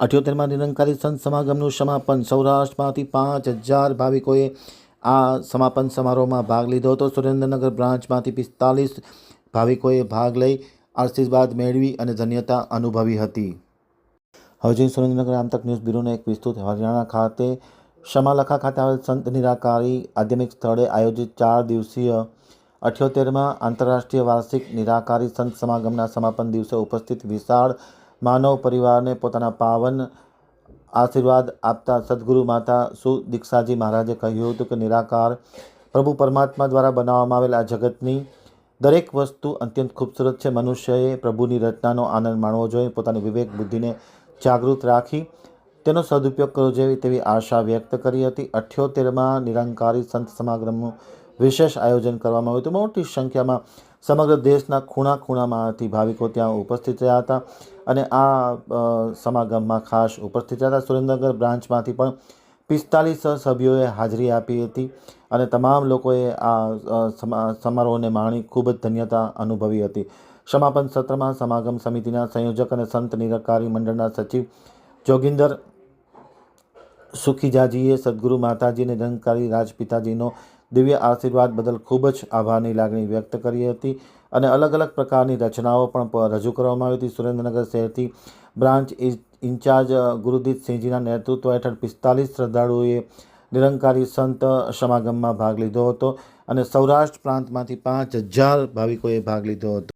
અઠ્યોતેરમાં નિરંકારી સંત સમાગમનું સમાપન. સૌરાષ્ટ્રમાંથી પાંચ હજાર ભાવિકોએ આ સમાપન સમારોહમાં ભાગ લીધો હતો. સુરેન્દ્રનગર બ્રાન્ચમાંથી પિસ્તાલીસ ભાવિકોએ ભાગ લઈ આશીર્વાદ મેળવી અને ધન્યતા અનુભવી હતી. જોઈએ સુરેન્દ્રનગર આમતક ન્યૂઝ બ્યુરોને એક વિસ્તૃત હરિયાણા ખાતે શમાલખા ખાતે આવેલ સંત નિરાકારી આધ્યમિક સ્થળે આયોજિત ચાર દિવસીય અઠ્યોતેરમાં આંતરરાષ્ટ્રીય વાર્ષિક નિરાકારી સંત સમાગમના સમાપન દિવસે ઉપસ્થિત વિશાળ માનવ પરિવારને પોતાના પાવન આશીર્વાદ આપતા સદગુરુ માતા સુદીક્ષાજી મહારાજે કહ્યું હતું કે નિરાકાર પ્રભુ પરમાત્મા દ્વારા બનાવવામાં આવેલ આ જગતની દરેક વસ્તુ અત્યંત ખૂબસૂરત છે. મનુષ્યએ પ્રભુની રચનાનો આનંદ માણવો જોઈએ, પોતાની વિવેક બુદ્ધિને જાગૃત રાખી, તેનો સદુપયોગ કરવો જોઈએ તેવી આશા વ્યક્ત કરી હતી. અઠ્યોતેરમાં નિરંકારી સંત સમાગમનું વિશેષ આયોજન કરવામાં આવ્યું હતું. મોટી સંખ્યામાં સમગ્ર દેશના ખૂણા ખૂણામાંથી ભાવિકો ત્યાં ઉપસ્થિત રહ્યા હતા અને આ સમાગમમાં ખાસ ઉપસ્થિત રહ્યા હતા. સુરેન્દ્રનગર બ્રાન્ચમાંથી પણ પિસ્તાલીસ સભ્યોએ હાજરી આપી હતી અને તમામ લોકોએ આ સમા- સમારોહને માણી ખૂબ જ ધન્યતા અનુભવી હતી. સમાપન સત્રમાં સમાગમ સમિતિના સંયોજક અને સંત નિરકારી મંડળના સચિવ જોગિંદર સુખીજાજીએ સદગુરુ માતાજીને નિરંકારી રાજપિતાજીનો દિવ્ય આશીર્વાદ બદલ ખૂબ જ આભારની લાગણી વ્યક્ત કરી હતી અને અલગ અલગ પ્રકારની રચનાઓ પણ રજૂ કરવામાં આવી હતી. સુરેન્દ્રનગર શહેરથી બ્રાન્ચ ઇન્ચાર્જ અ, સિંહજીના નેતૃત્વ હેઠળ પિસ્તાલીસ શ્રદ્ધાળુઓએ નિરંકારી સંત સમાગમમાં ભાગ લીધો હતો અને સૌરાષ્ટ્ર પ્રાંતમાંથી પાંચ હજાર ભાવિકોએ ભાગ લીધો હતો.